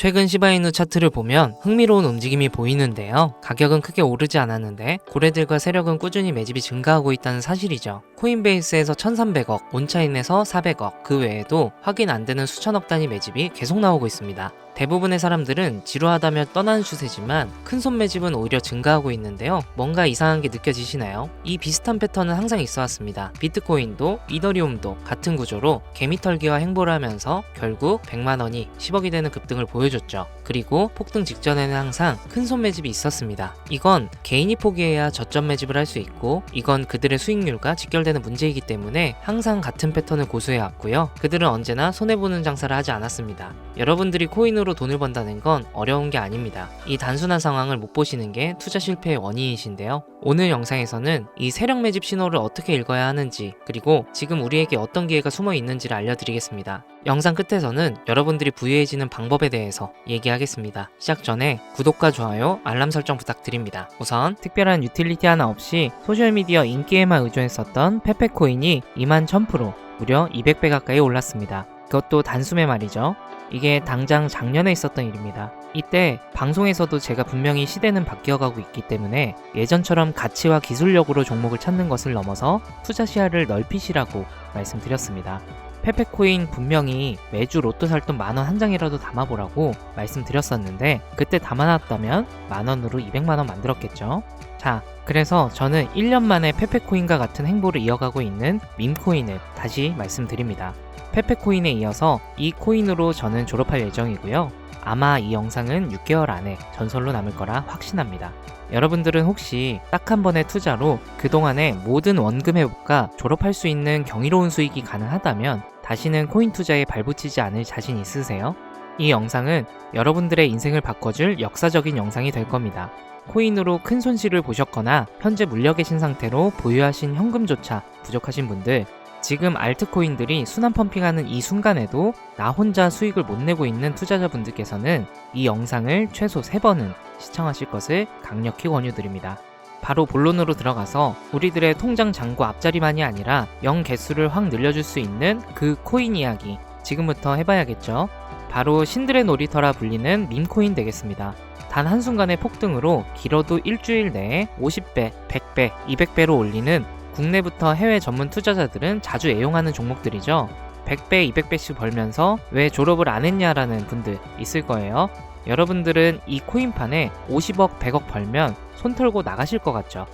최근 시바이누 차트를 보면 흥미로운 움직임이 보이는데요. 가격은 크게 오르지 않았는데 고래들과 세력은 꾸준히 매집이 증가하고 있다는 사실이죠. 코인베이스에서 1300억, 온차인에서 400억, 그 외에도 확인 안 되는 수천억 단위 매집이 계속 나오고 있습니다. 대부분의 사람들은 지루하다며 떠나는 추세지만 큰 손 매집은 오히려 증가하고 있는데요. 뭔가 이상한 게 느껴지시나요? 이 비슷한 패턴은 항상 있어 왔습니다. 비트코인도 이더리움도 같은 구조로 개미털기와 행보를 하면서 결국 100만 원이 10억이 되는 급등을 보여줬죠. 그리고 폭등 직전에는 항상 큰 손 매집이 있었습니다. 이건 개인이 포기해야 저점 매집을 할 수 있고 이건 그들의 수익률과 직결되는 문제이기 때문에 항상 같은 패턴을 고수해 왔고요. 그들은 언제나 손해보는 장사를 하지 않았습니다. 여러분들이 코인으로 돈을 번다는 건 어려운 게 아닙니다. 이 단순한 상황을 못 보시는 게 투자 실패의 원인이신데요. 오늘 영상에서는 이 세력 매집 신호를 어떻게 읽어야 하는지 그리고 지금 우리에게 어떤 기회가 숨어 있는지를 알려드리겠습니다. 영상 끝에서는 여러분들이 부유해지는 방법에 대해서 얘기하겠습니다. 시작 전에 구독과 좋아요, 알람 설정 부탁드립니다. 우선 특별한 유틸리티 하나 없이 소셜미디어 인기에만 의존했었던 페페코인이 2만 1000% 무려 200배 가까이 올랐습니다. 그것도 단숨에 말이죠. 이게 당장 작년에 있었던 일입니다. 이때 방송에서도 제가 분명히 시대는 바뀌어가고 있기 때문에 예전처럼 가치와 기술력으로 종목을 찾는 것을 넘어서 투자 시야를 넓히시라고 말씀드렸습니다. 페페코인 분명히 매주 로또 살 돈 만 원 한 장이라도 담아보라고 말씀드렸었는데 그때 담아놨다면 만 원으로 200만 원 만들었겠죠. 자, 그래서 저는 1년 만에 페페코인과 같은 행보를 이어가고 있는 밈코인을 다시 말씀드립니다. 페페코인에 이어서 이 코인으로 저는 졸업할 예정이고요. 아마 이 영상은 6개월 안에 전설로 남을 거라 확신합니다. 여러분들은 혹시 딱 한 번의 투자로 그동안의 모든 원금 회복과 졸업할 수 있는 경이로운 수익이 가능하다면 다시는 코인 투자에 발붙이지 않을 자신 있으세요? 이 영상은 여러분들의 인생을 바꿔줄 역사적인 영상이 될 겁니다. 코인으로 큰 손실을 보셨거나 현재 물려 계신 상태로 보유하신 현금조차 부족하신 분들 지금 알트코인들이 순환 펌핑하는 이 순간에도 나 혼자 수익을 못 내고 있는 투자자분들께서는 이 영상을 최소 3번은 시청하실 것을 강력히 권유드립니다. 바로 본론으로 들어가서 우리들의 통장 잔고 앞자리만이 아니라 영 개수를 확 늘려줄 수 있는 그 코인 이야기 지금부터 해봐야겠죠. 바로 신들의 놀이터라 불리는 밈코인 되겠습니다. 단 한순간의 폭등으로 길어도 일주일 내에 50배, 100배, 200배로 올리는 국내부터 해외 전문 투자자들은 자주 애용하는 종목들이죠. 100배, 200배씩 벌면서 왜 졸업을 안 했냐라는 분들 있을 거예요. 여러분들은 이 코인판에 50억, 100억 벌면 손 털고 나가실 것 같죠?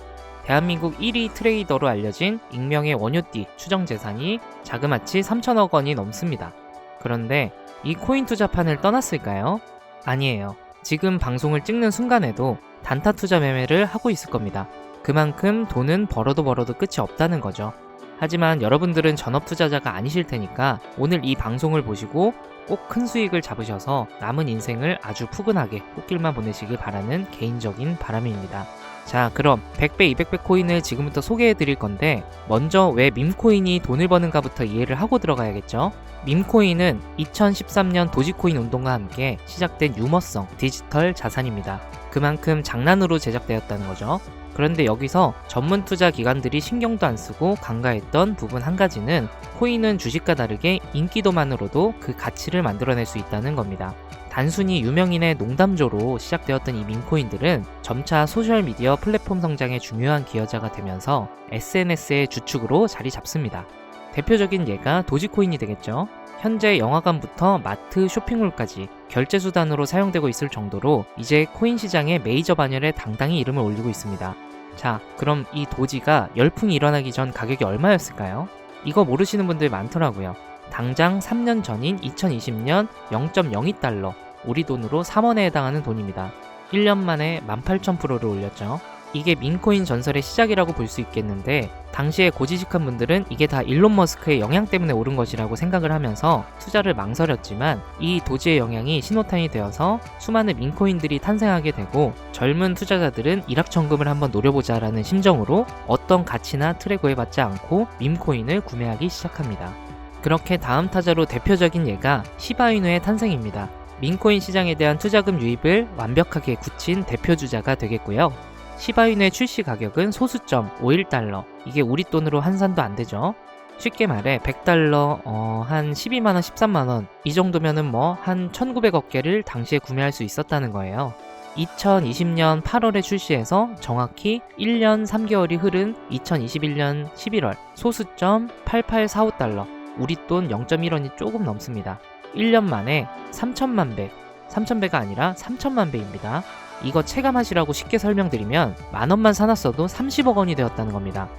대한민국 1위 트레이더로 알려진 익명의 원효띠 추정 재산이 자그마치 3천억 원이 넘습니다. 그런데 이 코인 투자판을 떠났을까요? 아니에요. 지금 방송을 찍는 순간에도 단타 투자 매매를 하고 있을 겁니다. 그만큼 돈은 벌어도 벌어도 끝이 없다는 거죠. 하지만 여러분들은 전업 투자자가 아니실 테니까 오늘 이 방송을 보시고 꼭 큰 수익을 잡으셔서 남은 인생을 아주 푸근하게 꽃길만 보내시길 바라는 개인적인 바람입니다. 자, 그럼 100배, 200배 코인을 지금부터 소개해 드릴 건데, 먼저 왜 밈코인이 돈을 버는가부터 이해를 하고 들어가야겠죠? 밈코인은 2013년 도지코인 운동과 함께 시작된 유머성 디지털 자산입니다. 그만큼 장난으로 제작되었다는 거죠. 그런데 여기서 전문 투자 기관들이 신경도 안 쓰고 간과했던 부분 한 가지는 코인은 주식과 다르게 인기도만으로도 그 가치를 만들어낼 수 있다는 겁니다. 단순히 유명인의 농담조로 시작되었던 이 밈코인들은 점차 소셜미디어 플랫폼 성장의 중요한 기여자가 되면서 SNS의 주축으로 자리 잡습니다. 대표적인 예가 도지코인이 되겠죠. 현재 영화관부터 마트, 쇼핑몰까지 결제 수단으로 사용되고 있을 정도로 이제 코인 시장의 메이저 반열에 당당히 이름을 올리고 있습니다. 자, 그럼 이 도지가 열풍이 일어나기 전 가격이 얼마였을까요? 이거 모르시는 분들 많더라고요. 당장 3년 전인 2020년 0.02달러, 우리 돈으로 3원에 해당하는 돈입니다. 1년 만에 18,000%를 올렸죠. 이게 민코인 전설의 시작이라고 볼 수 있겠는데 당시에 고지식한 분들은 이게 다 일론 머스크의 영향 때문에 오른 것이라고 생각을 하면서 투자를 망설였지만 이 도지의 영향이 신호탄이 되어서 수많은 민코인들이 탄생하게 되고 젊은 투자자들은 일확천금을 한번 노려보자라는 심정으로 어떤 가치나 틀에 구애받지 않고 밈코인을 구매하기 시작합니다. 그렇게 다음 타자로 대표적인 예가 시바이누의 탄생입니다. 민코인 시장에 대한 투자금 유입을 완벽하게 굳힌 대표 주자가 되겠고요. 시바인의 출시 가격은 소수점 51달러. 이게 우리 돈으로 환산도 안 되죠. 쉽게 말해 100달러 어, 한 12만원, 13만원 이 정도면은 뭐 한 1900억 개를 당시에 구매할 수 있었다는 거예요. 2020년 8월에 출시해서 정확히 1년 3개월이 흐른 2021년 11월 소수점 8845달러 우리 돈 0.1원이 조금 넘습니다. 1년 만에 3천만 배, 3천 배가 아니라 3천만 배입니다. 이거 체감하시라고 쉽게 설명드리면 만 원만 사놨어도 30억 원이 되었다는 겁니다.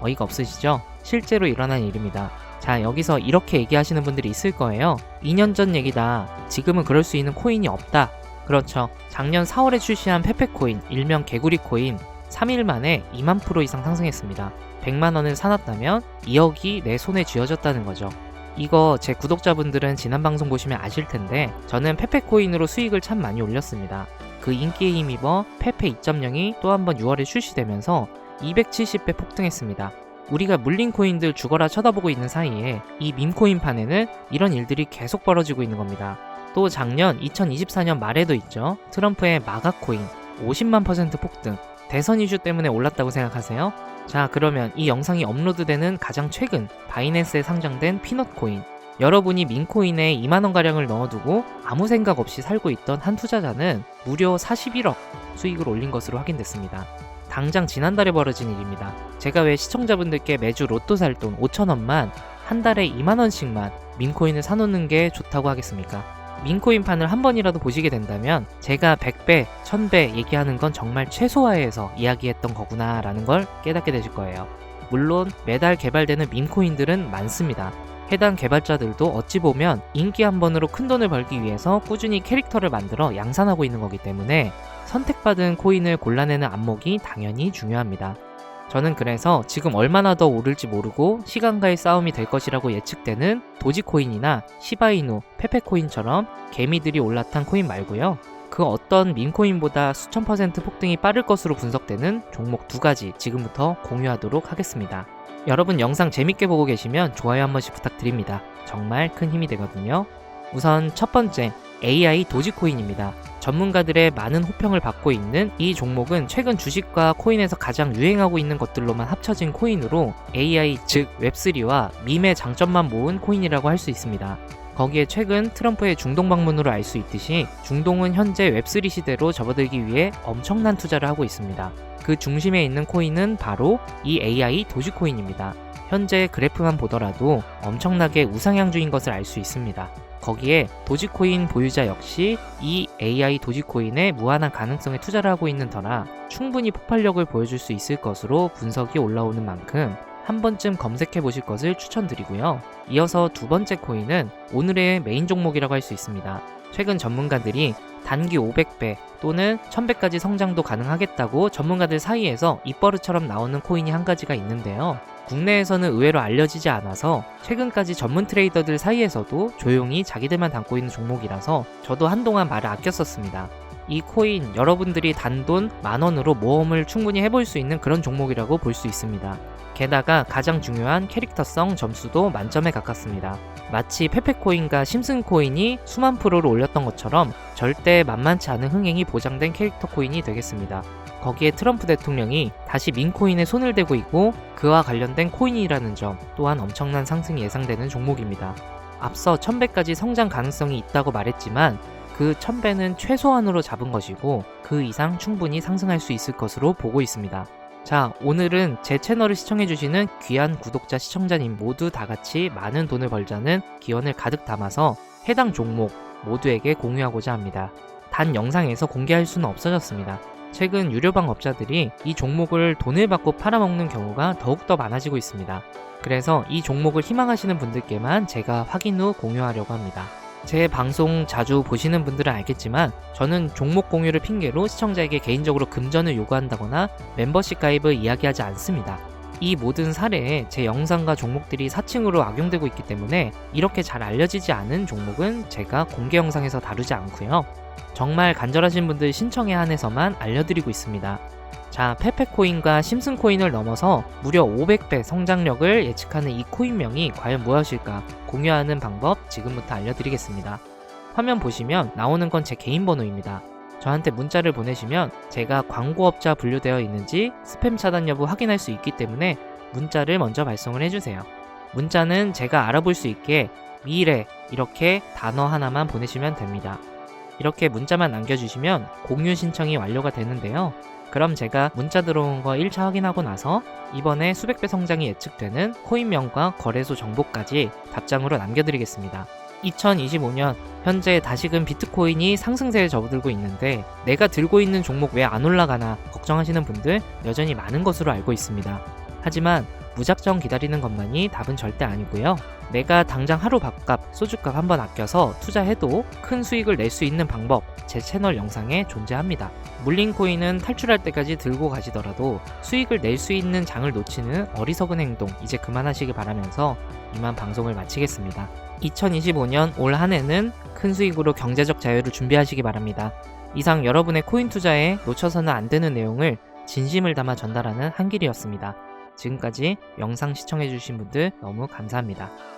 어이가 없으시죠? 실제로 일어난 일입니다. 자, 여기서 이렇게 얘기하시는 분들이 있을 거예요. 2년 전 얘기다. 지금은 그럴 수 있는 코인이 없다. 그렇죠. 작년 4월에 출시한 페페코인, 일명 개구리 코인, 3일 만에 2만 프로 이상 상승했습니다. 100만 원을 사놨다면 2억이 내 손에 쥐어졌다는 거죠. 이거 제 구독자분들은 지난 방송 보시면 아실 텐데 저는 페페코인으로 수익을 참 많이 올렸습니다. 그 인기에 힘입어 페페 2.0이 또 한 번 6월에 출시되면서 270배 폭등했습니다. 우리가 물린 코인들 죽어라 쳐다보고 있는 사이에 이 밈코인판에는 이런 일들이 계속 벌어지고 있는 겁니다. 또 작년 2024년 말에도 있죠. 트럼프의 마가 코인 50만 퍼센트 폭등. 대선 이슈 때문에 올랐다고 생각하세요? 자, 그러면 이 영상이 업로드되는 가장 최근 바이낸스에 상장된 피넛 코인. 여러분이 민코인에 2만원가량을 넣어두고 아무 생각 없이 살고 있던 한 투자자는 무려 41억 수익을 올린 것으로 확인됐습니다. 당장 지난달에 벌어진 일입니다. 제가 왜 시청자분들께 매주 로또 살 돈 5천원만 한 달에 2만원씩만 민코인을 사놓는 게 좋다고 하겠습니까? 민코인판을 한 번이라도 보시게 된다면 제가 100배, 1000배 얘기하는 건 정말 최소화해서 이야기했던 거구나 라는 걸 깨닫게 되실 거예요. 물론 매달 개발되는 민코인들은 많습니다. 해당 개발자들도 어찌 보면 인기 한 번으로 큰 돈을 벌기 위해서 꾸준히 캐릭터를 만들어 양산하고 있는 거기 때문에 선택받은 코인을 골라내는 안목이 당연히 중요합니다. 저는 그래서 지금 얼마나 더 오를지 모르고 시간과의 싸움이 될 것이라고 예측되는 도지코인이나 시바이누, 페페코인처럼 개미들이 올라탄 코인 말고요. 그 어떤 민코인보다 수천 퍼센트 폭등이 빠를 것으로 분석되는 종목 두 가지 지금부터 공유하도록 하겠습니다. 여러분 영상 재밌게 보고 계시면 좋아요 한 번씩 부탁드립니다. 정말 큰 힘이 되거든요. 우선 첫 번째, AI 도지코인입니다. 전문가들의 많은 호평을 받고 있는 이 종목은 최근 주식과 코인에서 가장 유행하고 있는 것들로만 합쳐진 코인으로 AI 즉 웹3와 밈의 장점만 모은 코인이라고 할 수 있습니다. 거기에 최근 트럼프의 중동 방문으로 알 수 있듯이 중동은 현재 웹3 시대로 접어들기 위해 엄청난 투자를 하고 있습니다. 그 중심에 있는 코인은 바로 이 AI 도지코인입니다. 현재 그래프만 보더라도 엄청나게 우상향주인 것을 알 수 있습니다. 거기에 도지코인 보유자 역시 이 AI 도지코인에 무한한 가능성에 투자를 하고 있는 터라 충분히 폭발력을 보여줄 수 있을 것으로 분석이 올라오는 만큼 한 번쯤 검색해 보실 것을 추천드리고요. 이어서 두 번째 코인은 오늘의 메인 종목이라고 할 수 있습니다. 최근 전문가들이 단기 500배 또는 1000배까지 성장도 가능하겠다고 전문가들 사이에서 입버릇처럼 나오는 코인이 한 가지가 있는데요. 국내에서는 의외로 알려지지 않아서 최근까지 전문 트레이더들 사이에서도 조용히 자기들만 담고 있는 종목이라서 저도 한동안 말을 아꼈었습니다. 이 코인 여러분들이 단돈 만 원으로 모험을 충분히 해볼 수 있는 그런 종목이라고 볼 수 있습니다. 게다가 가장 중요한 캐릭터성 점수도 만점에 가깝습니다. 마치 페페코인과 심슨코인이 수만 프로를 올렸던 것처럼 절대 만만치 않은 흥행이 보장된 캐릭터 코인이 되겠습니다. 거기에 트럼프 대통령이 다시 민코인에 손을 대고 있고 그와 관련된 코인이라는 점 또한 엄청난 상승이 예상되는 종목입니다. 앞서 1000배까지 성장 가능성이 있다고 말했지만 그 1000배는 최소한으로 잡은 것이고 그 이상 충분히 상승할 수 있을 것으로 보고 있습니다. 자, 오늘은 제 채널을 시청해주시는 귀한 구독자, 시청자님 모두 다 같이 많은 돈을 벌자는 기원을 가득 담아서 해당 종목 모두에게 공유하고자 합니다. 단 영상에서 공개할 수는 없어졌습니다. 최근 유료방 업자들이 이 종목을 돈을 받고 팔아먹는 경우가 더욱더 많아지고 있습니다. 그래서 이 종목을 희망하시는 분들께만 제가 확인 후 공유하려고 합니다. 제 방송 자주 보시는 분들은 알겠지만 저는 종목 공유를 핑계로 시청자에게 개인적으로 금전을 요구한다거나 멤버십 가입을 이야기하지 않습니다. 이 모든 사례에 제 영상과 종목들이 사칭으로 악용되고 있기 때문에 이렇게 잘 알려지지 않은 종목은 제가 공개 영상에서 다루지 않고요. 정말 간절하신 분들 신청에 한해서만 알려드리고 있습니다. 자, 페페코인과 심슨코인을 넘어서 무려 500배 성장력을 예측하는 이 코인명이 과연 무엇일까 공유하는 방법 지금부터 알려드리겠습니다. 화면 보시면 나오는 건 제 개인 번호입니다. 저한테 문자를 보내시면 제가 광고업자 분류되어 있는지 스팸 차단 여부 확인할 수 있기 때문에 문자를 먼저 발송을 해주세요. 문자는 제가 알아볼 수 있게 미래 이렇게 단어 하나만 보내시면 됩니다. 이렇게 문자만 남겨주시면 공유 신청이 완료가 되는데요. 그럼 제가 문자 들어온 거 1차 확인하고 나서 이번에 수백 배 성장이 예측되는 코인명과 거래소 정보까지 답장으로 남겨드리겠습니다. 2025년 현재 다시금 비트코인이 상승세에 접어들고 있는데 내가 들고 있는 종목 왜 안 올라가나 걱정하시는 분들 여전히 많은 것으로 알고 있습니다. 하지만 무작정 기다리는 것만이 답은 절대 아니고요. 내가 당장 하루 밥값, 소주값 한번 아껴서 투자해도 큰 수익을 낼 수 있는 방법 제 채널 영상에 존재합니다. 물린 코인은 탈출할 때까지 들고 가시더라도 수익을 낼 수 있는 장을 놓치는 어리석은 행동 이제 그만하시길 바라면서 이만 방송을 마치겠습니다. 2025년 올 한 해는 큰 수익으로 경제적 자유를 준비하시기 바랍니다. 이상 여러분의 코인 투자에 놓쳐서는 안 되는 내용을 진심을 담아 전달하는 한길이었습니다. 지금까지 영상 시청해주신 분들 너무 감사합니다.